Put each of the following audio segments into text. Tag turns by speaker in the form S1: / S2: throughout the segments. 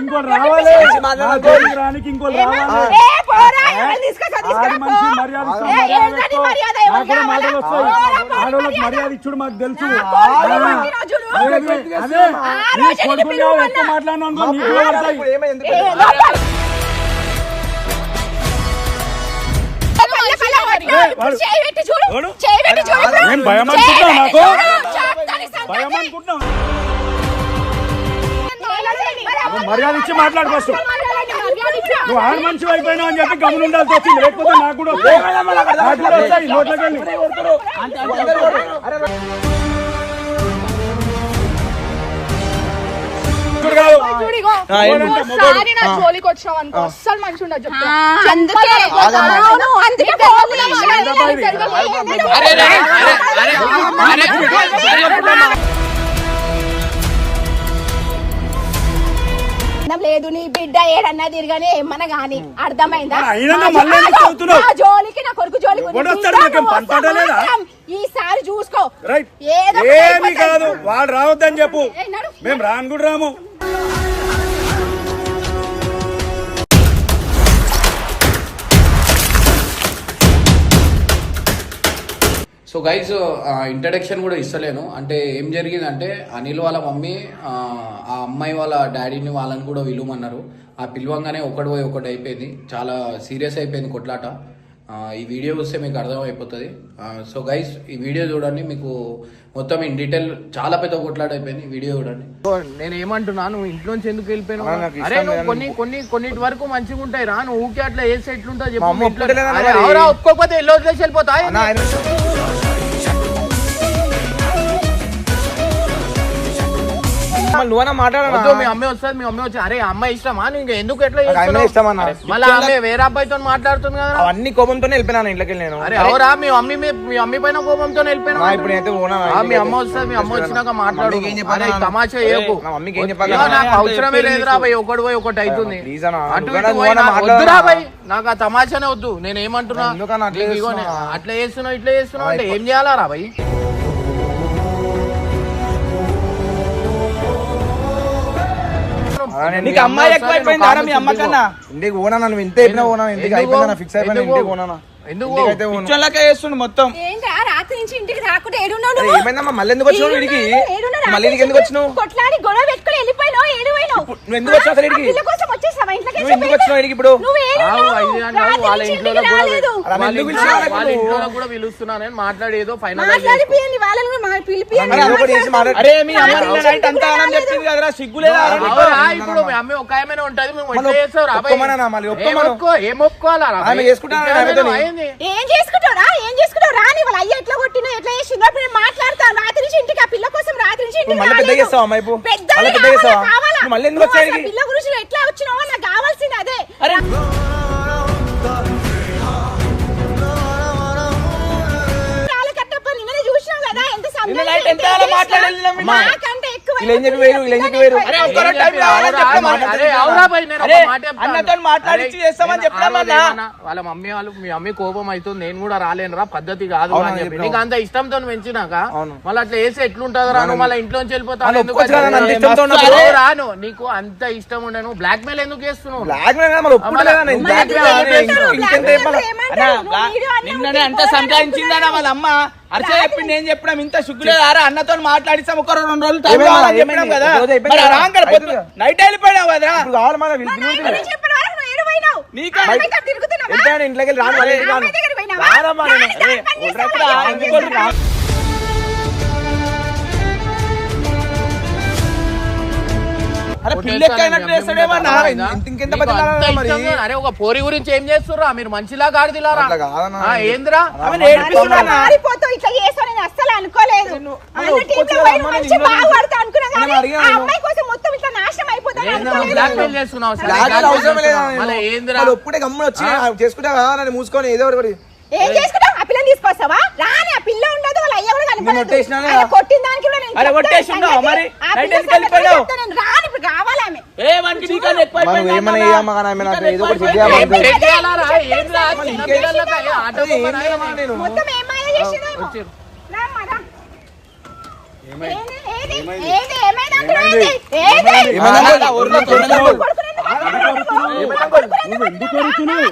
S1: ఇంకోటి రావాలి. ఇంకోటి? రావాలి. ఆడవాళ్ళకి
S2: మర్యాద.
S1: మర్యాద ఇచ్చుడు మాకు తెలుసు. అదే, కొడుకుని ఎక్కువ. మాట్లాడినా భయం నాకు? భయం
S2: మరి
S1: మర్యాద ఇచ్చి మాట్లాడు ఫస్ట్
S2: మర్యాద ఇచ్చి.
S1: నువ్వు ఆడ మనిషి అయిపోయినావు అని చెప్పి గమని ఉండాల్సి వచ్చింది లేకపోతే నాకు కూడా వస్తాయి. నాకు కూడా వస్తాయి నోట్లోకి వెళ్ళి
S2: అన్నం లేదు నీ బిడ్డ ఏడన్నా తిరగని ఏమన్నా గాని. అర్థమైందా? జోలికి నా కొడుకు జోలికి ఈసారి చూసుకో.
S1: ఏమి. కాదు వాడు రావద్దని చెప్పు. మేము రాను కూడా రాము.
S3: సో గైజ్ ఇంట్రడక్షన్ కూడా ఇస్తలేను. అంటే ఏం జరిగిందంటే అనిల్ వాళ్ళ మమ్మీ ఆ, అమ్మాయి వాళ్ళ డాడీని వాళ్ళని కూడా విలువమన్నారు. ఆ పిలవంగానే ఒకటి పోయి ఒకటి అయిపోయింది. చాలా సీరియస్ అయిపోయింది కొట్లాట. ఈ వీడియో చూస్తే మీకు అర్థమైపోతుంది సో గైస్ ఈ వీడియో చూడండి మీకు మొత్తం ఇన్ డీటెయిల్ చాలా పెద్ద కొట్లాట అయిపోయింది వీడియో చూడండి. నేను ఏమంటున్నా నువ్వు ఇంట్లోంచి ఎందుకు వెళ్ళిపోయినావు? అరే నువ్వు
S4: లేదని
S3: కొన్ని కొన్ని కొన్నిటి వరకు మంచిగా ఉంటాయి. రా నువ్వు ఊకే అట్లా వేసి ఎట్లుంటా చెప్పు ఒప్పుకోకపోతే ఎల్లో వదిలేసి వెళ్ళిపోతా
S4: మళ్ళీ నువ్వన్నా మాట్లాడనా?
S3: వద్దు మీ అమ్మాయి వస్తుంది మీ అమ్మాయి వచ్చి అరే అమ్మాయి ఇష్టమా? నీకు ఎందుకు ఎట్లా
S4: నాకు అమ్మాయి ఇష్టం అన్న.
S3: మళ్ళీ ఆమె వేరే అబ్బాయితో మాట్లాడుతుంది కదా.
S4: అవన్నీ కోపంతోనే వెళ్ళిపోయినా ఇంట్లోకి నేను.
S3: అరే అవరా మీ మమ్మీ మీ- అమ్మి పైన కోపంతో వెళ్ళిపోయినా
S4: ఇప్పుడు అయితే
S3: ఆ, మీ అమ్మ వస్తుంది మీ అమ్మ వచ్చినాక మాట్లాడు.
S4: అన్న?
S3: తమాషా
S4: నా మమ్మీకి ఏం చెప్పాలి అన్న?
S3: నాకు అవసరమే లేదురా భయ్ ఒకటి పోయి ఒకటి అవుతుంది
S4: అన్న,
S3: పోయి
S4: నువ్వన్నా
S3: నాకు ఆ తమాషానే వద్దు. నేను ఏమంటున్నా?
S4: అట్లా చేస్తున్నావు?
S3: ఇట్లా చేస్తున్నావు అంటే ఏం చేయాలా భయ్?
S4: నీకు అమ్మాయి ఎక్కువైపోయింది మీ అమ్మ కన్నా? ఇంటికి ఓనా నువ్వు ఇంత అయిపోయినా ఇంటికి
S3: ఎందుకు?
S4: అయిపోయిందా? ఫిక్స్ అయిపోయినా? ఇంటికి ఓనా
S3: ఎందుకు?
S5: చేస్తుండు మొత్తం.
S2: ఏంట్రా రాత్రి నుంచి ఇంటికి రాకుండా ఏడున్నావు
S4: అరే,
S2: నువ్వు?
S4: ఏమైందమ్మా? మళ్ళీ ఎందుకు వచ్చినావు వీడికి? మళ్ళీ ఎందుకు వచ్చినావు?
S2: కొట్లాడి గొడవ పెట్టుకుని వెళ్ళిపోయినావు ఏడు పోయినావు
S4: నువ్వు ఎందుకు వచ్చావు అసలు ఈడికి?
S2: ఆ పిల్ల కోసం వచ్చేసావా? ఇంట్లోకి
S4: నువ్వు ఎందుకు వచ్చినావు ఈడికి ఇప్పుడు?
S2: నువ్వు
S3: వాళ్ళ ఇంట్లో కూడా వాళ్ళ ఇంట్లో కూడా పిలుస్తున్నానని మాట్లాడి ఏదో ఫైనల్
S2: మాట్లాడిపోయింది వాళ్ళని కూడా మా- పిలిపియండి.
S4: మరి ఏదో ఒకటి చేసి మాట్లాడు.
S5: అరే మీ అమ్మ
S2: రాత్రి
S5: నిన్న
S2: నుంచి
S5: నైట్ అంతా
S2: ఇంటికి
S5: అని చెప్పింది కదరా? సిగ్గులేదా
S3: ఇప్పుడు. మీ అమ్మ ఒక ఆమెనే ఉంటది. మేము
S4: మళ్ళీ
S3: ఎట్లా చేస్తావు?
S4: మళ్ళీ? ఆమె?
S3: ఏంది?
S2: ఏం చేసుకుంటావురా ఏం చేసుకుంటావు రాని వాళ్ళ అయ్య ఎట్లా కొట్టినో ఎట్లా చేసిందో అప్పుడు నేను మాట్లాడతాను రాత్రి నుంచి ఇంటికి ఆ పిల్ల కోసం రాత్రి నుంచి ఇంటికి
S4: నువ్వు మళ్ళీ పెద్ద
S2: రాలేదు.
S4: చేస్తావా అమ్మాయి ఇప్పుడు?
S2: పెద్దగా
S4: మళ్ళీ పెద్ద
S2: కావాలా,
S4: చేస్తావా?
S2: కావాలా?
S4: నువ్వు మళ్ళీ ఎందుకు
S2: నువ్వు అసలు
S4: వచ్చావు
S2: పిల్ల గురించి ఎట్లా వచ్చినావో నాకు కావాల్సింది అదే ఎంత?
S5: మాట్లాడలేదా
S4: అమ్మా? వీళ్ళు వేరు, వేరు?
S5: చేస్తామని
S3: మమ్మీ వాళ్ళు మీ మమ్మీ కోపం అవుతుంది నేను కూడా రాలేనురా పద్ధతి కాదు అని చెప్పి. నీకు అంత ఇష్టంతో పెంచినాక. మళ్ళీ అట్లా వేసి ఎట్లుంటది రా నువ్వు మళ్ళీ ఇంట్లోంచి వెళ్ళిపోతావు
S4: వాళ్ళు
S3: ఎందుకు
S4: ఒప్పుకోవచ్చు కదా,
S3: అంటే?
S4: అంత ఇష్టంతో
S3: మస్తు
S4: ఉన్నప్పుడు.
S3: అరే, రాను నీకు అంత ఇష్టం ఉండే నువ్వు బ్లాక్ మెయిల్ ఎందుకు చేస్తున్నావు?
S5: నిన్ననే అంత సంపాదించిందన్న వాళ్ళ అమ్మ అరిసే చెప్పి నేను చెప్పినాం ఇంత సిగ్గులేదారా అన్నతో మాట్లాడిస్తాం ఒక రెండు రోజులు చెప్పినాం? కదా. మరి
S4: అయిపోయింది
S5: నైట్ వెళ్ళిపోయినావు కదరా.
S4: కావాలి మన వీళ్ళు తిరుగుతున్నారు.
S2: చెప్పిన
S5: అరే
S3: ఒక పోరి గురించి ఏం చేస్తుర్రా? మీరు మంచిలా గాడిదిలారా ఏందిరా?
S2: అస్సలు అనుకోలేదు.
S4: వచ్చి చేసుకుంటా మూసుకొని ఏదో ఒకటి
S2: ఏం చేసుకుంటావు ఆ పిల్లని తీసుకొస్తావా? రాని ఆ పిల్ల ఉండదు వాళ్ళ అయ్య కూడా
S4: నేను కొట్టేసినానా?
S2: ఆయన కొట్టిన దానికి కూడా నేను
S5: అరే కొట్టేసినావా
S2: సంగతి.
S5: మరి? నైట్ ఎందుకు వెళ్ళిపోయావు?
S2: నేను. రాని ఇప్పుడు కావాలి ఆమె.
S5: ఏ మనకి నీకన్నా ఎక్కువ
S4: మనం
S5: అయిపోయింది
S4: ఏమైనా
S5: అన్న.
S4: ఏమో కానీ ఆమె నాకు ఏదో ఒకటి
S5: ఏం
S4: చేయాలి
S5: చెక్ చేయాలారా? ఏం రా? చిన్న పిల్లలకి ఆటో కొనాలి.
S2: మొత్తం ఏం మాయ చేసిందేమో. రామ్మా, రా. ఏది, ఏది, ఏది, ఏమైంది అంకుల్, ఏది? కొడుకుని
S4: కొడుకుని
S1: నువ్వు ఎందుకు అరుస్తున్నావు?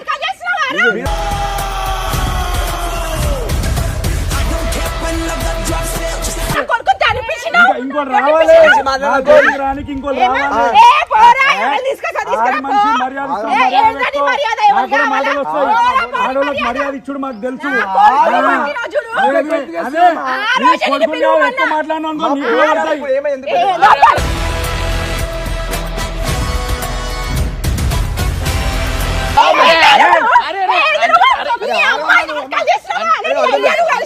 S1: ఇంకోటి రావాలి రానికి ఇంకోటి రావాలి. మనిషి మర్యాద? మాటలు వస్తాయి ఆడవాళ్ళకి
S2: మర్యాద.
S1: ఇచ్చుడు మాకు తెలుసు. అదే, నీ
S2: రోజు
S1: కొడుకుని
S2: నిన్ను పిలువమన్నా.
S1: ఎక్కువ మాట్లాడినా అనుకో నీకు పడతాయి.
S4: ఏమైంది
S2: ఏ, లోపల.
S5: అరే, అరే,
S2: ఏ, ఇది నువ్వు కొడుకుని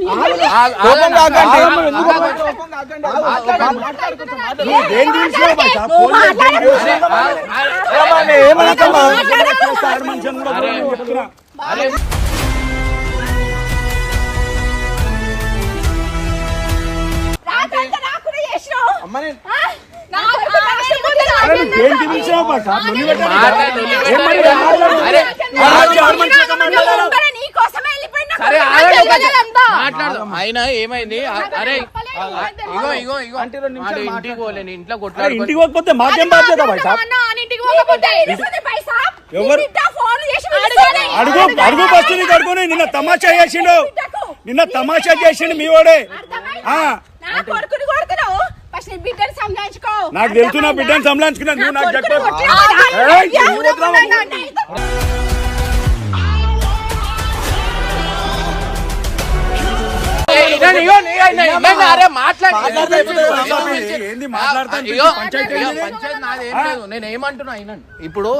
S4: కోపం కాకండి.
S5: ఆగు,
S4: ఎందుకు
S5: ఆగు.
S4: కోపం కాకండి? ఆగు.
S1: ఏం చేసినావు బయట?
S2: నువ్వు
S1: పోలీసు
S2: మాట్లాడకు.
S4: ఏమన్నా, ఏమనకమ్మా?
S1: ఆడ మనిషి అని కూడా నేను చెప్తున్నా.
S5: అరే
S2: రాత్రంతా నాకు కూడా చేసినావు.
S4: అమ్మ నేను
S2: ఆ? నా కొడుకు కష్టపడి
S1: అరే నువ్వు ఏం పిలిచావు
S5: అయినా ఏమైంది? ఆ- అరే ఆ, ఇగో ఇగో ఇగో. అంటే ఇంటికి పోలే నీ ఇంట్లో
S1: అరే
S5: కొట్లాడుకో
S1: ఇంటికి పోకపోతే మాకేం బాధ్యత? ఎవరు? అడుగు అడుగు నిన్న తమాషా చేసిండు. నిన్న తమాషా చేసిండు మీ వాడే.
S2: అర్థమైందా?
S1: ఆ.
S2: నా కొడుకుని కొడుతున్నావు ఫస్ట్ నీ బిడ్డని సంజాయించుకో
S1: నాకు తెలుసు నా బిడ్డను సంలాంచుకున్నా నువ్వు నాకు
S2: కొడుకుని
S5: ఏం లేదు. నేను ఏమంటున్నా ఇప్పుడు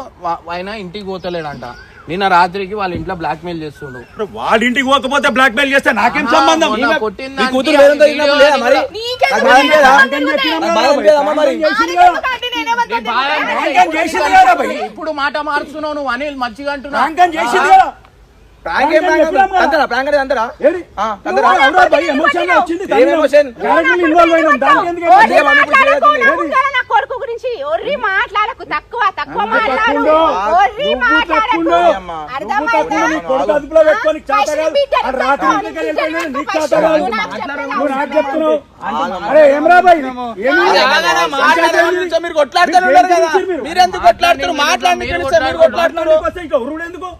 S5: ఆయన ఇంటికి పోతలేడంట. నిన్న రాత్రికి వాళ్ళ ఇంట్లో బ్లాక్ మెయిల్ చేస్తుండు
S1: ఇప్పుడు వాడింటికి పోకపోతే బ్లాక్ మెయిల్ చేస్తే నాకేం సంబంధం.
S5: ఇప్పుడు మాట మారుస్తున్నావు నువ్వు అనిల్ మంచిగా అంటున్నావు.
S4: ప్రాంక్ ఏం ప్రాంక్
S1: చెప్పినాం కదా.
S4: అంతరా ప్రాంక్ అనేది అంతరా
S1: ఏడి?
S4: ఆ,
S1: నువ్వు
S4: అంతరా
S1: అవునా భయ్, ఎమోషన్లో వచ్చింది.
S4: ఏం ఎమోషన్?
S1: క్యారెక్టర్ ఇన్వాల్వ్ అయినాం? దానికి ఎందుకు
S2: ఓరి
S4: అందుకే మమ్మీ ఇప్పుడు
S2: మాట్లాడకు,
S4: చేయలేదు.
S2: నా ముందర నా కొడుకు గురించి ఒర్రి మాట్లాడకు తక్కువ తక్కువ మాట్లాడు. ఒర్రి మాట్లాడకు. అర్థమైందా?
S1: కొడుకు అదుపులో పెట్టుకొని కాదు రాత్రి వెళ్ళిపోయినా కాదు
S2: నువ్వు నాకు
S1: చెప్తున్నావు. అరే భయ్
S5: మీరు కొట్లాడుతూనే ఉన్నారు కదా? మీరు? ఎందుకు కొట్లాడుతారు మాట్లాడి మీరు కొట్లాడుతున్నారు.
S1: ఎందుకు?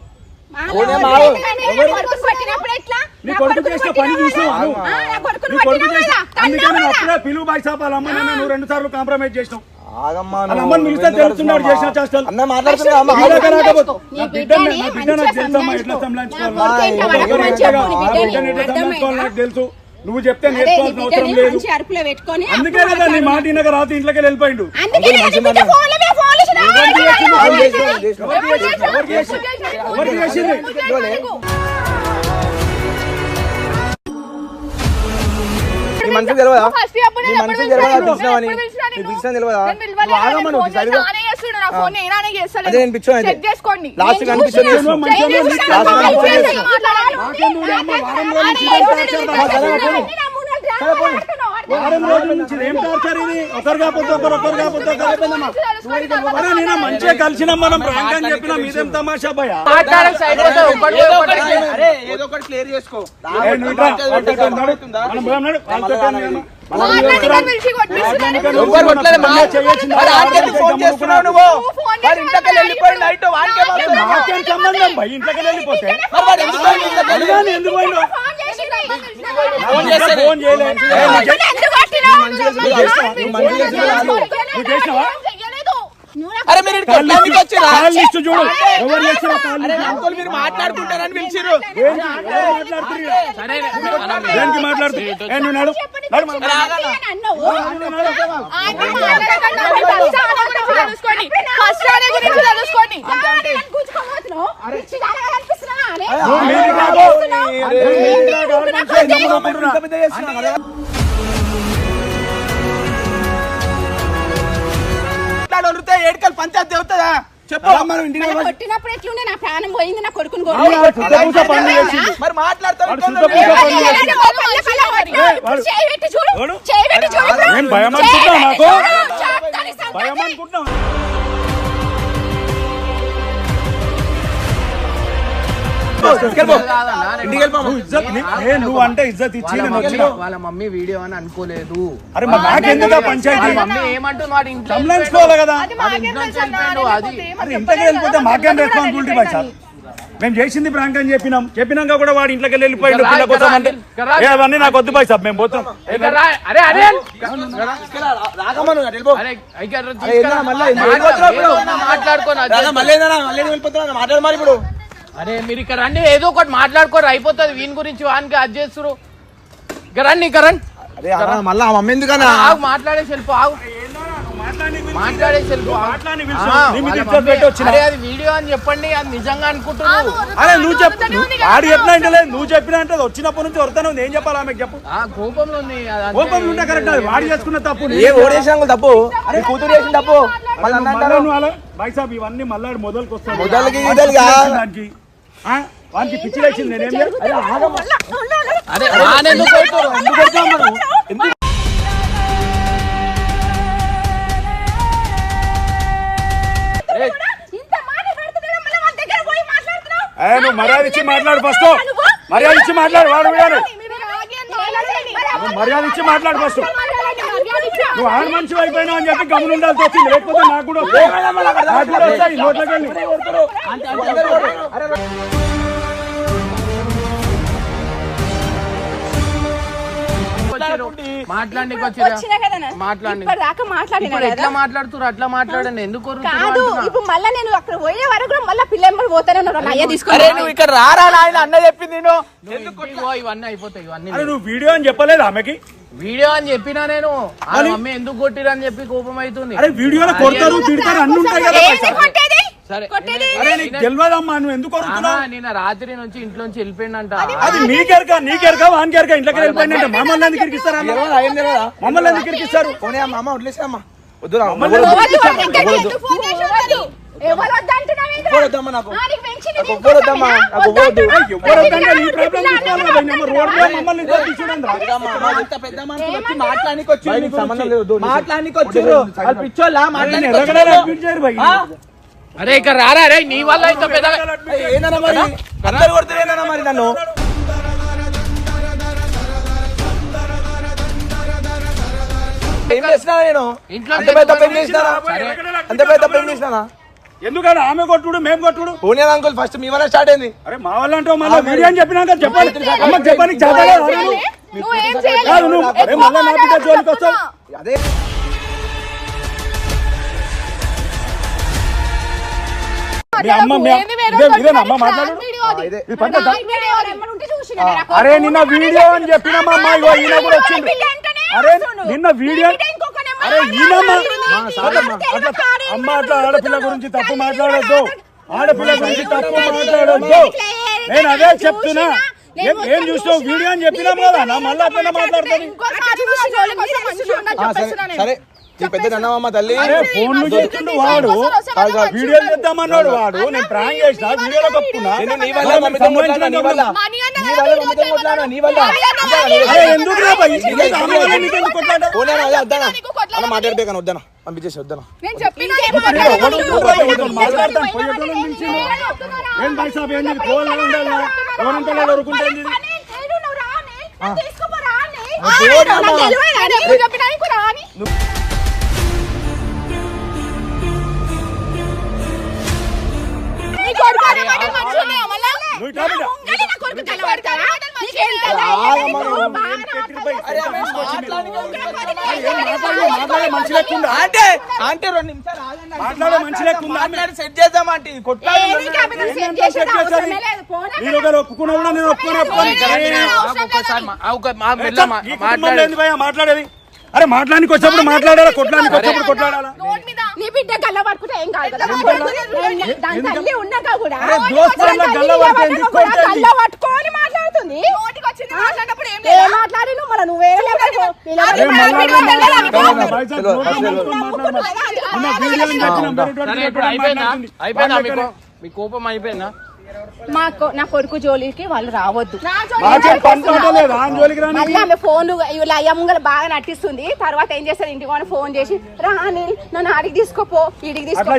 S2: నా
S1: కొడుకు చేసిన పని చూసినావా?
S2: నా
S1: కొడుకు. అప్పుడే పిలువు బాయ్ అమ్మ నువ్వు రెండు సార్లు కాంప్రమైజ్ చేసినావు. అమ్మని పిలిస్తే తెలుస్తున్నాడు చేసిన.
S4: అన్న మాట్లాడుతున్నా
S1: తెలుసు. నువ్వు చెప్తే నేర్చుకోవాల్సిన అవసరం లేదు. అందుకే కదా నీ. మాట ఇంట్లోకి వెళ్ళిపోయిండు.
S2: నీ బిడ్డ
S4: తెలియదా
S6: ఫస్ట్
S4: నీ
S6: నేను
S4: తెలియదా పిలిచినావని నీ తెలియదా అదే నేను అయితే. లాస్ట్
S1: లాస్ట్ వారం రోజుల నుంచి ఏం టార్చర్ ఇది? ఒకరు కాకపోతే ఒకరు ఒకరు కాకపోతే ఒకరు అయిపోయిందమ్మా అరే నేను మంచిగా కలిసినాం మనం ప్రాంక్ అని చెప్పినా మీదేం తమాషా భయ. మనం సంబంధం భయ ఇంట్లోకి వెళ్ళిపోతే
S5: ఎందుకు
S2: ఫోన్ చేసింది.
S5: అరే మీరు కొట్టడానికి వచ్చారా
S1: లిస్ట్ చూడు ఎవరు చేసిన
S5: అరే మీరు మాట్లాడుకుంటారని పిలిచారు
S1: ఏంటి మాట్లాడుతున్నారు ఏ
S6: కొట్లాడి
S2: వదిలితే పంచాయతీ అవుతుందా?
S4: చెప్పు. మనం ఇంటికి
S2: మనం ఎట్లుండే నా ప్రాణం పోయింది నా కొడుకుని కొట్టిన.
S1: అవునా, భయం
S4: అనుకుంటున్నా
S1: నువ్వు ఇజ్జత్ ని- ఏ నువ్వు అంటే ఇజ్జత్ ఇచ్చి
S3: వాళ్ళ
S1: నేను
S3: మమ్మీ
S1: వచ్చిన.
S3: వాళ్ళ మమ్మీ వీడియో అని అనుకోలేదు.
S1: అరే నాకెందుకు పంచాయతీ?
S3: ఇంట్లో
S1: కదా.
S6: అది
S1: ఇంట్లోకి వెళ్ళిపోతే మాకేం రెస్పాన్సిబిలిటీ బాయ్ సార్? మేము చేసింది ప్రాంక్ అని చెప్పినాం. చెప్పినాక కూడా వాడు ఇంట్లోకి వెళ్ళి వెళ్ళిపోయిండు పిల్ల కోసం అంటే అవన్నీ నాకు వద్దు బాయ్ సాబ్ మేము పోతాం.
S3: మాట్లాడుకోను
S4: మళ్ళీ? మాట్లాడు మరి ఇప్పుడు.
S3: అరే మీరు ఇక్కడ రండి ఏదో ఒకటి మాట్లాడుకోరు అయిపోతుంది. వీని గురించి వానికి అది చేస్తురు ఇక్కడ రండి ఇక్కడ రండి.
S4: అరే అన్న, మళ్ళా ఆ మమ్మీ ఎందుకన్నా?
S3: ఆగు మాట్లాడే సెల్ఫ్ ఆగు. అరే అది వీడియో అని చెప్పండి అది నిజంగా అనుకుంటున్నాను
S1: అరే నువ్వు చెప్పు. ఆడు చెప్పినా అంటే లేదు నువ్వు చెప్పినా అంటే అది వచ్చినప్పటి నుంచి వస్తాను ఉంది. ఏం చెప్పాలి ఆమెకు చెప్పు.
S3: ఆ కోపంలో ఉంది. అది అంతే.
S1: కోపం ఉంటే కరెక్ట్ అది. వాడు చేసుకున్న తప్పు
S4: ఏ ఓడేసిన తప్పు. నీ కూతురు చేసిన తప్పు.
S1: సాబ్ ఇవన్నీ మళ్ళీ మొదలుకి? వానికి పిచ్చి లేచింది నేనేం?
S3: అరే? ఎందుకు మనం? ఎందుకు?
S1: నువ్వు మర్యాద ఇచ్చి మాట్లాడు ఫస్ట్. మర్యాద ఇచ్చి మాట్లాడు వాడు మర్యాద ఇచ్చి మాట్లాడు ఫస్ట్. నువ్వు ఆడ మనిషి అయిపోయినావు అని చెప్పి గమని ఉండాల్సి వచ్చింది. లేకపోతే నాకు కూడా. నాకు వస్తాయి.
S2: ఇప్పుడు
S3: ఎట్లా అట్లా మాట్లాడండి. ఎందుకు
S2: కాదు? ఇప్పుడు మళ్ళీ నేను అక్కడ పోయే వరకు కూడా మళ్ళీ పిల్లలు పోతానే ఉన్నారు. అయ్యా
S5: అరే
S2: తీసుకొని
S5: నువ్వు ఇక్కడ రారా నాయన? అన్న చెప్పింది నేను.
S3: ఇవన్నీ అయిపోతాయి ఇవన్నీ
S1: అరే నువ్వు వీడియో అని చెప్పలేదు ఆమెకి?
S3: వీడియో అని చెప్పినా నేను. ఆ మమ్మీ ఎందుకు కొట్టిరు అని చెప్పి కోపం అవుతుంది
S1: అరే వీడియోలో కొడతారు తిడతారు అన్ని ఉంటాయి కదా
S2: ఏంది కొట్టేది?
S3: సరే
S2: కొట్టేది
S1: అరే నీకు తెలియదమ్మా నువ్వు ఎందుకు కొడుతున్నావు?
S3: నిన్న రాత్రి నుంచి ఇంట్లోంచి వెళ్ళిపోయిందంట.
S1: అది నీకెరక నీకెరక వానికెరక ఇంట్లోకి వెళ్ళిపోయిందంటే. మమ్మల్ని ఎందుకు ఇరికిస్తారు? మమ్మల్ని ఎందుకు ఇరికిస్తారు?
S4: పోనీ అమ్మ, అమ్మ వదిలేసా అమ్మ. వద్దు. నాకు.
S2: నీకు
S4: వద్దు.
S1: నీ ప్రాబ్లం మమ్మల్ని
S4: ఇంత పెద్ద మనుషులు వచ్చి మాట్లాడనీకి.
S5: సంబంధం లేదు.
S4: మాట్లాడనీకి. వాళ్ళు పిచ్చోళ్ళా?
S3: అరే ఇక్కడ రారా రే నీ వల్ల ఇంత పెద్ద
S4: ఏయ్, ఏందన్నా మరి? అందరు కొడుతున్నారు ఏందన్నా మరి నన్ను? ఏం చేసినా నేను?
S3: ఇంట్లో
S4: అంత పెద్ద పెళ్ళి చేసినానా? అంత పెద్ద పెళ్ళి చేసినానా?
S1: ఎందుకంటే ఆమె కొట్టుడు మేము కొట్టుడు?
S4: పోనీ అంకుల్ ఫస్ట్ మీ వల్ల స్టార్ట్ అయింది.
S1: అరే మా వాళ్ళు అంటావు మళ్ళీ వీడియో అని చెప్పినాక చెప్పాలి.
S6: నువ్వేం చేయలేదు.
S1: కాదు నువ్వు అరే మళ్ళీ నా బిడ్డ జోలికి వస్తావు?
S4: అదే.
S1: అమ్మ అమ్మ. అరే నిన్న వీడియో అని చెప్పినమ్మా అమ్మ ఇగో ఈయన కూడా వచ్చింది అరే. నిన్న వీడియో అమ్మ అట్లా ఆడపిల్ల గురించి తప్పు మాట్లాడొద్దు. ఆడపిల్ల గురించి తప్పు మాట్లాడొద్దు. నేను అదే చెప్తున్నా. ఏం ఏం చూస్తావు వీడియో అని చెప్పినాం కదా. నా మళ్ళీ అట్లా మాట్లాడుతుంది.
S4: సరే నీ పెద్ద అన్నమమ్మ తల్లి
S1: ఫోన్లు చేస్తుండు వాడు
S4: కాదు, కాదు.
S1: వీడియో చేద్దామన్నాడు వాడు నేను ప్రాంక్ చేసిన వీడియోలో కప్పుకున్నా
S4: నేను నీ వల్ల కొట్లాడినా, నీ వల్ల నీ వల్ల కొట్లాడినా, నీ వల్ల
S1: అరే ఎందుకు రా భయ్? ఎందుకు ఆమె వల్ల నీకెందుకు కొట్లాట?
S4: పోనీ అన్న, అదే వద్దనా పంపించేసి వద్దనా
S6: నేను చెప్పినా
S1: మాట్లాడతాను పోయేటోళ్ళని ఏం సాబ్ ఏంది ఉండాలా ఎవరంతా?
S2: తీసుకుపోరా అని.
S6: చెప్పినా ఇంకో రాని
S4: అంటే కొట్లాడి
S2: ఏది క్యాపిటల్
S1: ఏం
S2: సెట్
S1: ఎంత
S2: చేసేది
S1: సెట్ చేసేది?
S2: అవసరమే లేదు. పోనా
S1: మీరు ఒకరు ఒప్పుకున్నా కూడా నేను ఒప్పుకొని ఒప్పుకొని
S3: ఒక్కసారి మా- ఆ ఒక్క- మా-
S1: ఏ
S3: మెల్ల
S1: చప్,
S3: మా-
S1: ఈ కుటుంబంలో
S3: మాట్లాడు
S1: భయ్యా? మాట్లాడేది. అరే మాట్లాడానికి వచ్చినప్పుడు మాట్లాడాలా? కొట్లానికి వచ్చినప్పుడు కొట్లాడాలా?
S6: రోడ్ మీద
S2: నీ బిడ్డ గల్ల పట్టుకుంటే ఏం కాదు కదా? దాని తల్లి ఉన్నాక కూడా
S1: అరే దోస్తాన్ల గల్ల పడితే ఎందుకు కొట్టేది?
S2: గల్ల పట్టుకొని మాట్లాడుతుంది? మాట్లాడి నువ్వు మన నువ్వు
S5: అయిపోయిందా? మీ కోపం అయిపోయిందా?
S2: మా కొ- నా కొడుకు జోలికి వాళ్ళు రావద్దు.
S1: రాని
S2: మళ్ళీ ఆమె ఫోన్ ఇలా అయ్యమ్మగల బాగా నటిస్తుంది. తర్వాత ఏం చేస్తారు ఇంటికి పోయి ఫోన్ చేసి రా అనిల్ నన్ను ఆడికి తీసుకోపో ఇడికి తీసుకోపో.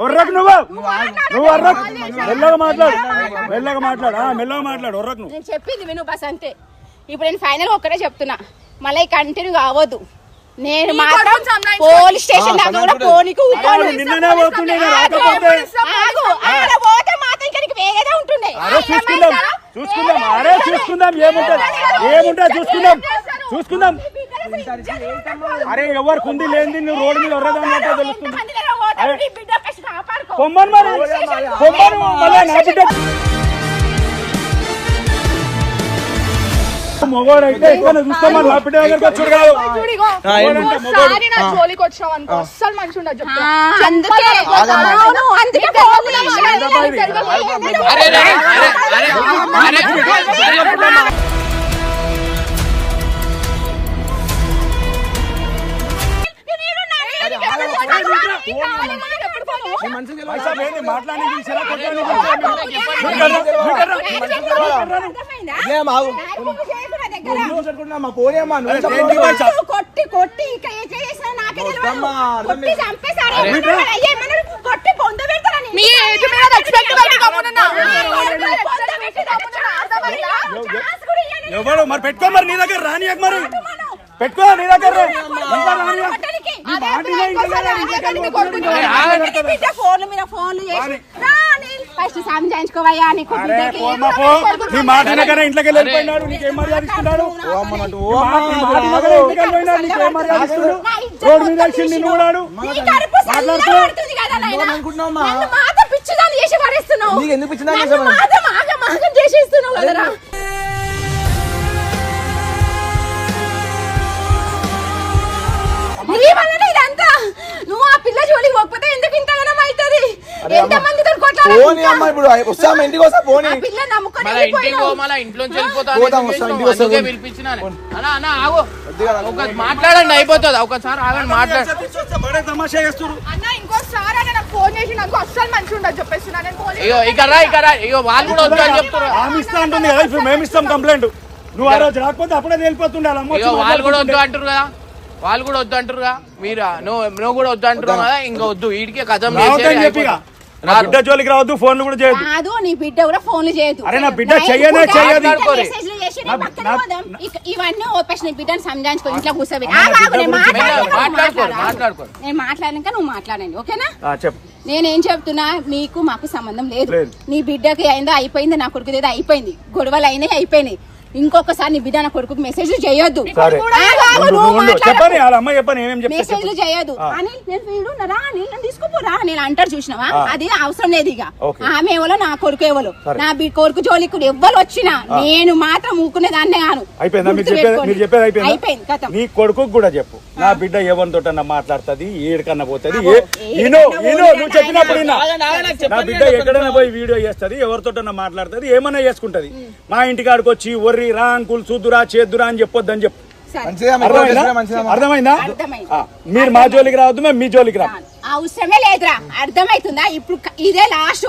S1: ఒర్రకు నువ్వు. నువ్వు ఒర్రకు. మెల్లగా మాట్లాడు. మెల్లగా మాట్లాడు. ఆ, మెల్లగా మాట్లాడు. ఒర్రకు నువ్వు.
S2: నేను చెప్పింది విను బస్ అంతే. ఇప్పుడు నేను ఫైనల్ ఒక్కటే చెప్తున్నా. మళ్ళీ కంటిన్యూ కావద్దు. నేను మాత్రం. పోలీస్ స్టేషన్ దాకా కూడా పోనీకి.
S1: అరే, నిన్ననే పోతుండే నేను రాకపోతే?
S2: ఆగు, ఆడ పోతే మాత్రం ఇక్కడికి వేగేదే ఉంటుండే.
S1: అరే చూసుకుందాం చూసుకుందాం అరే చూసుకుందాం ఏముంటది? ఏముంటది? చూసుకుందాం చూసుకుందాం. అరే ఎవరికి ఉంది లేనిది నువ్వు రోడ్డు మీద ఒర్రదాన్నట్టే తెలుస్తుంది. పొమ్మను మరి. పొమ్మను మళ్ళా నా బిడ్డ మొగోడైతే ఇక్కడ చూస్తామని బిడ్డ దగ్గరికి వచ్చాడు కాదు
S6: చూడిగో ఇంకోసారి నా జోలికి వచ్చావు అనుకో అస్సలు మంచి ఉండదు చెప్తా
S2: అందుకే అవును, అందుకే ఫోన్ చేసి
S3: అరే అరే అరే అరే అరే
S1: పైసా ఏంది మాట్లాడి పిలిచారా పిలిచారా?
S2: కొట్టి పెడతారని.
S6: మీ ఏజ్ మీద రెస్పెక్ట్ పెట్టి
S1: మరి పెట్టుకో మరి నీ దగ్గర రానియకు మరి. పెట్టుకో నీ దగ్గర
S2: ఫోన్లు మీద ఫోన్లు చేసి. ఫస్ట్ చేయించుకోవయ్యా
S1: నీ మాట వినకనే ఇంట్లోకి వెళ్ళిపోయినాడు నీకేం మర్యాద ఇస్తున్నాడు? రోడ్డు మీద వచ్చి నిన్ను కూడాడు మాట్లాడుతున్నావు.
S4: అనుకుంటున్నావమ్మా?
S2: నీ వల్లనే ఇదంతా. నువ్వు ఆ పిల్ల జోలికి పోకపోతే ఎందుకు ఇంతగానం అవుతుంది? ఎంత మందితో
S4: పోనీ అమ్మ ఇప్పుడు వస్తాం ఇంటికి వస్తా పోనీ.
S2: ఆ పిల్ల నమ్ముకొని
S3: మళ్ళా ఇంటికి
S2: వెళ్ళిపోయినావు.
S3: పో మళ్ళా ఇంట్లోంచి వెళ్ళిపోతా
S4: పోతాం, వస్తాం, ఇంటికి వస్తాం.
S3: అందుకే పిలిపించిన అన్న అన్న ఆగు. ఒక మాట్లాడండి అయిపోతుంది. ఒకసారి ఆగండి మాట్లాడు
S1: బడే తమాషా చేస్తున్నారు
S6: అన్న ఇంకోసారి నాకు ఫోన్ చేసి నాకు అస్సలు మంచి ఉండదు చెప్పేస్తున్నా. నేను పోలీస్
S3: ఇగో ఇక్కడ రా ఇక్కడ రా. ఇగో వాళ్ళు కూడా వద్దు అని చెప్తున్నారు.
S1: ఆమె ఇస్తా అంటుంది కదా ఇప్పుడు మేము ఇస్తాం కంప్లైంట్. నువ్వు ఆ రోజు రాకపోతే అప్పుడే వెళ్ళిపోతుండే వాళ్ళ అమ్మ వచ్చి
S3: ఇగో వాళ్ళు కూడా వద్దు మాట్లాడుతుంటే. అంటారు కదా. వాళ్ళు కూడా వద్దు అంటారు కదా మీరు? నువ్వు నువ్వు కూడా వద్దు అంటున్నావు కదా ఇంకా వద్దు. వీడికి కథం.
S1: నా బిడ్డ జోలికి రావద్దు ఫోన్లు కూడా చేయొద్దు.
S2: కాదు నీ బిడ్డ కూడా ఫోన్లు చేయదు
S1: అరే నా బిడ్డ చెయ్యనే చెయ్యదు.
S2: ఇవన్నీ ఓపెషన్ నీ బిడ్డని సంజాయించుకో ఇంట్లో కూర్చోబెట్టి. నేను
S1: గురించి
S2: మాట్లాడాక నువ్వు మాట్లాడండి ఓకేనా?
S1: ఆ, చెప్పు.
S2: నేనేం చెప్తున్నా మీకు మాకు సంబంధం లేదు.
S1: లేదు.
S2: నీ బిడ్డకి అయిందో అయిపోయింది నా కొడుకు ఏదో అయిపోయింది. గొడవలు అయినాయి అయిపోయినాయి. ఇంకొకసారి నీ బిడ్డ నా కొడుకు మెసేజ్ చేయొద్దు.
S1: చెప్పని వాళ్ళ అమ్మ చెప్పని ఏమేం చెప్తే
S2: మెసేజ్లు. అని నేను వీడు రా నన్ను తీసుకుపోరా నేను అంటారు చూసినావా. అది అవసరం లేదు ఇక. ఆమె ఎవరో నా కొడుకు ఎవరు. నా బి కొడుకు జోలికి ఎవ్వరు వచ్చినా నేను మాత్రం ఊకునే దాన్నే గాను
S1: అయిపోయిందా?
S2: కథం.
S1: నీ కొడుకు కూడా చెప్పు. నా బిడ్డ ఎవరితోటన్నా మాట్లాడుతుంది ఏడికన్నా పోతుంది నువ్వు. చెప్పినప్పుడు నా బిడ్డ
S5: నేను
S1: ఎక్కడైనా. పోయి వీడియో చేస్తుంది ఎవరితోటన్నా మాట్లాడుతుంది ఏమన్నా చేసుకుంటది. మా ఇంటికాడికి వచ్చి ఒర్రి రా అంకుల్ చూద్దురా చేద్దురా అని చెప్పొద్దని చెప్పు. అర్థమైందా? మీరు మా జోలికి రావద్దు మేము మీ జోలికి రా
S2: అవసరమే లేదురా. అర్థమైతుందా? ఇప్పుడు ఇదే లాస్ట్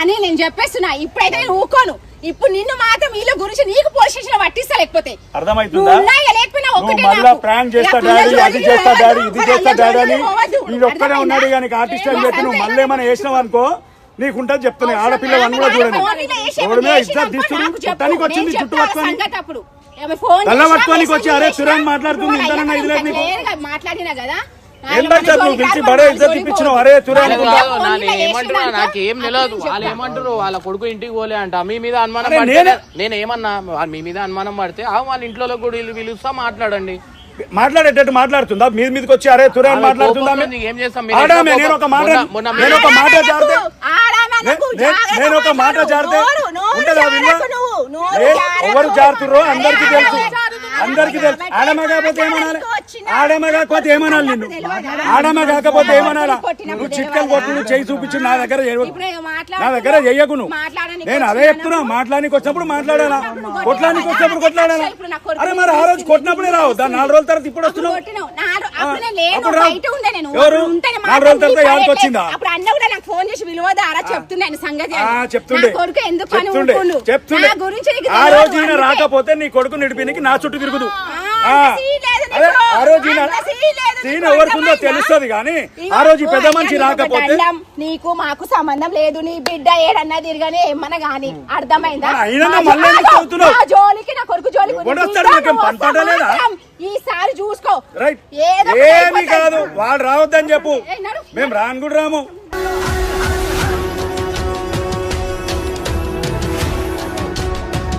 S2: అని నేను చెప్పేస్తున్నా. ఇప్పుడైతే నేను ఊకోను. ఇప్పుడు నిన్ను మాత్రం వీళ్ళ గురించి నీకు పోలీస్ స్టేషన్ పట్టిస్తా లేకపోతే.
S1: అర్థమైతుందా. ప్రాంక్ చేస్తా డాడీ అది చేస్తా డాడీ ఇది చేస్తా డాడీ అని. ఇది ఒక్కడే? ఉన్నాడు కానీ ఆర్టిస్ట్ అని చెప్పి నువ్వు మళ్ళీ ఏమైనా వేసినావు అనుకో నీకుంటది చెప్తున్నాయి ఆడపిల్ల కూడా చూడండి మీద ఇట్లా వచ్చింది
S2: చెప్తా
S1: పట్టుకొని తెల్ల పట్టుకోనికి వచ్చి, అరే, సురేష్ మాట్లాడుతుంది, ఇంతనన్నా
S2: అయ్యా
S1: ఇది లేదు నీకు.
S2: క్లియర్గా మాట్లాడినా కదా?
S1: ఏం డాక్టర్ నువ్వు పిలిచి బడే ఇజ్జత్ ఇప్పించినావు అరే
S3: ఏమంటారు నాకు ఏం తెలియదు వాళ్ళు ఏమంటారు వాళ్ళ కొడుకు ఇంటికి పోలే అంట. మీ మీద అనుమానం
S1: నేనే-
S3: నేను ఏమన్నా మీ మీద అనుమానం పడితే వాళ్ళ ఇంట్లో కూడా వీళ్ళు పిలుస్తా మాట్లాడండి.
S1: మాట్లాడేటట్టు మాట్లాడుతుందా? మీద మీదకి వచ్చి అరే తురే అని మాట్లాడుతుందా? ఆడామే నేను ఒక మాట నేను ఒక మాట జారితే నేను ఒక మాట. జారితే ఉంటుందా. ఎవరు జారుతుర్రో? అందరికీ తెలుసు? అందరికి తెలుసు. ఆడమ కాకపోతే ఏమనాలి? ఆడమ కాకపోతే ఏమనాలి నిన్ను? ఆడమ కాకపోతే ఏమనాలా? నువ్వు చిట్కలు కొట్టు నువ్వు చేయి చూపించు నా దగ్గర. నా దగ్గర చెయ్యకు నువ్వు. నేను అదే చెప్తున్నా మాట్లాడానికి వచ్చినప్పుడు మాట్లాడాలా? కొట్లానికి వచ్చినప్పుడు కొట్లాడాలా? అరే మరి ఆ రోజు కొట్టినప్పుడే రావు. దాని నాలుగు రోజుల తర్వాత ఇప్పుడు వస్తున్నావు. ఎవరు? నాలుగు రోజుల తర్వాత ఎవరికి వచ్చిందా?
S2: ఫోన్ చేసి విలువదారా చెప్తున్నాను సంగతి.
S1: చెప్తుండే.
S2: కొడుకు ఎందుకు
S1: చెప్తుండే. చెప్తుండే.
S2: గురించి
S1: ఆ రోజు
S2: అందుకే.
S1: రాకపోతే నీ కొడుకు నిడిపినికి నా చుట్టూ తిరుగుదు.
S2: ఆ,
S1: రోజు
S2: సీన్?
S1: తెలుస్తుంది కానీ ఆ రోజు పెద్ద మనిషి రాకపోతే.
S2: నీకు మాకు సంబంధం లేదు నీ బిడ్డ ఏడన్నా తిరగని ఏమన్నా గాని. అర్థమైందా? జోలికి నా కొడుకు జోలికి? ఈసారి చూసుకో.
S1: రైట్.
S2: ఏదో ఒకటి
S1: ఏమి. కాదు వాడు రావద్దని చెప్పు. మేము రాను కూడా రాము.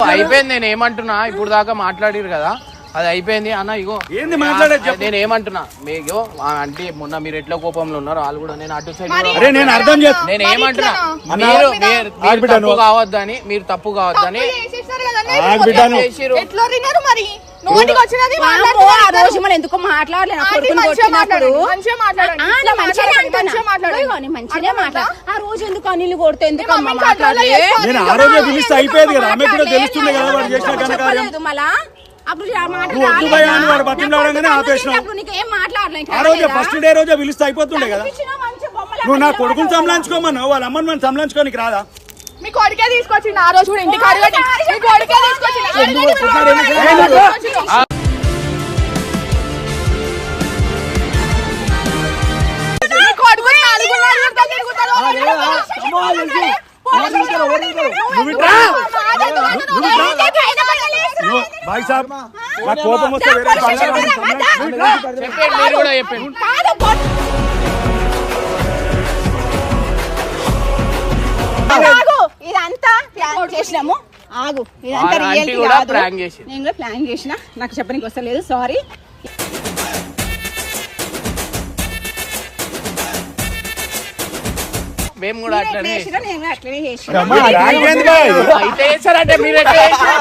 S3: అయిపోయింది నేను ఏమంటున్నా? ఇప్పుడు దాకా మాట్లాడిరు కదా. అది అయిపోయింది. అన్న ఇగో.
S1: ఏంది మాట్లాడేది.
S3: నేను ఏమంటున్నా? మీకు అంటే మొన్న మీరు ఎట్లా కోపంలో ఉన్నారు వాళ్ళు కూడా నేను అటు సైడ్
S1: అరే నేను అర్థం చేస్తా.
S3: నేను ఏమంటున్నా? మీరు తప్పు. కావద్దని మీరు తప్పు కావద్దని
S2: ఎందుకో మాట్లాడలేదు. ఆ, రోజు ఎందుకు అనిల్ కొడితే ఎందుకు
S1: అయిపోయేది కదా ఆమె కూడా తెలుస్తుండే కదా ఫస్ట్ డే రోజే పిలిస్తే అయిపోతుండే కదా. నువ్వు నా కొడుకుని సంలాంచుకోమన్నావు వాళ్ళ అమ్మని మనం సంలాంచుకోనికి రాదా?
S6: మీ కొడుకే తీసుకొచ్చిండు ఆ రోజు కూడా ఇంటికి అడగండి మీ కొడుకే తీసుకొచ్చిండు.
S1: సాబ్. నా కోపం వస్తే వేరే వాళ్ళని సంలాంచుకో.
S3: చెప్పండి. మీరు కూడా చెప్పండి.
S2: ఆగు ఇదంతా ప్లాన్ చేసినాము. ఆగు ఇదంతా రియల్. నేను కూడా ప్లాన్ చేసిన. నాకు చెప్పడానికి వస్తలేదు సారీ
S3: మేము కూడా అట్లనే? అయితే మీరు ఎట్లా చేశారు?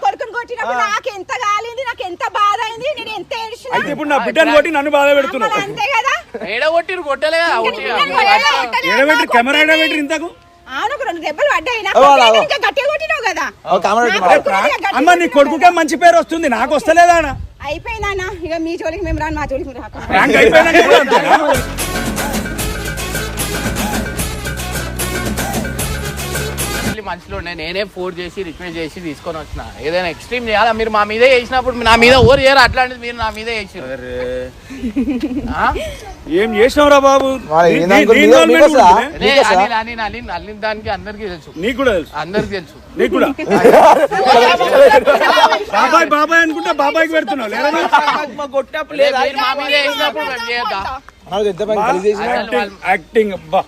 S2: కొడుకుని కొట్టినప్పుడు నాకు ఎంత కాలింది నాకు ఎంత బాధ అయింది నేను ఎంత ఏడ్చిన?
S1: అయితే ఇప్పుడు నా బిడ్డను కొట్టి నన్ను బాధ పెడుతున్నావు.
S2: మరి అంతే కదా?
S3: ఏడ కొట్టిరు కొట్టలే కదా
S1: కెమెరా ఇంతకు?
S2: అవును ఒక రెండు దెబ్బలు పడ్డాయి నాకు
S4: అవ్వ,
S2: కొట్టినాక
S4: అవ్వ.
S2: ఇంకా గట్టిగా కొట్టినావు కదా?
S4: ఓ, కెమెరా
S2: నాకు
S4: పెట్టుకో.
S2: కొట్టినాక గట్టిగా
S1: అమ్మ నీ కొడుకుకే మంచి పేరు వస్తుంది. నాకు వస్తలేదా అన్న?
S2: అయిపోయిందన్నా. ఇక మీ జోలికి మేము రాను మా జోలికి రాక రాకండి.
S1: ప్రాంక్ అయిపోయినాక కూడా అంతేనా?
S3: మళ్ళీ మనుషులు ఉండే నేనే ఫోర్ చేసి రిక్వెస్ట్ చేసి తీసుకొని వచ్చిన. ఏదైనా ఎక్స్ట్రీమ్ చేయాలా? మీరు మా మీదే చేసినప్పుడు నా మీద ఓవర్ చేయరు అట్లాంటిది మీరు నా మీదే చేసారు
S1: ఏం చేసినావురా బాబు?
S4: మరి
S1: నీ-
S4: ఏందనుకో,
S1: నీ
S4: మీదే-
S1: ఇన్వాల్వ్మెంట్
S4: మీదే
S1: కూడా
S4: సార్?
S1: ఉందిలే.
S4: నీకే సార్?
S3: అనిల్ అనిల్ అనిల్ అనిల్ దానికి అందరికి తెలుసు.
S1: నీకు కూడా తెలుసు?
S3: అందరికి తెలుసు.
S1: నీకు కూడా? బాబాయ్ బాబాయ్ అనుకుంటా బాబాయ్కి పెడుతున్నావు లేదా యాక్టింగ్ అబ్బా.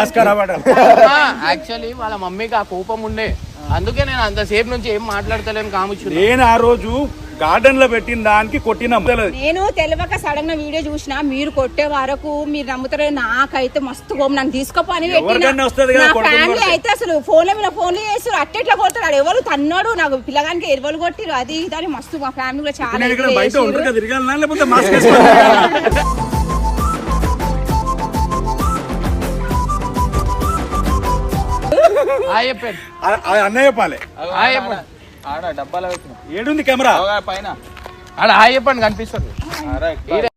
S1: Oscar award.
S3: యాక్చువల్లీ వాళ్ళ మమ్మీకి ఆ కోపం ఉండే. అందుకే నేను అంతసేపు నుంచి ఏం మాట్లాడతలేను కాముచ్చు
S1: నేను ఆ రోజు గార్డెన్లో పెట్టిన దానికి కొట్టినాం.
S2: నేను తెలియక సడన్గా వీడియో చూసిన మీరు కొట్టే వరకు మీరు నమ్ముతారో నాకైతే మస్తు కోపం. నన్ను తీసుకోపోని ఫ్యామిలీ. అయితే అసలు ఫోన్ మీద ఫోన్లు చేస్తారు అట్టెట్లా కొడతాడు ఎవరు తన్నాడు నాకు పిల్లగానికి ఎవరు కొట్టిరు అది ఇది అని మస్తు మా ఫ్యామిలీ కూడా చాలా
S1: అన్నయ్య చెప్పాలి
S3: ఆ చెప్పండి
S5: ఆడ డబ్బాలో పెట్టిన.
S1: ఏడుంది కెమెరా?
S5: పైన.
S3: ఆడ ఆ చెప్పండి కనిపిస్తుంది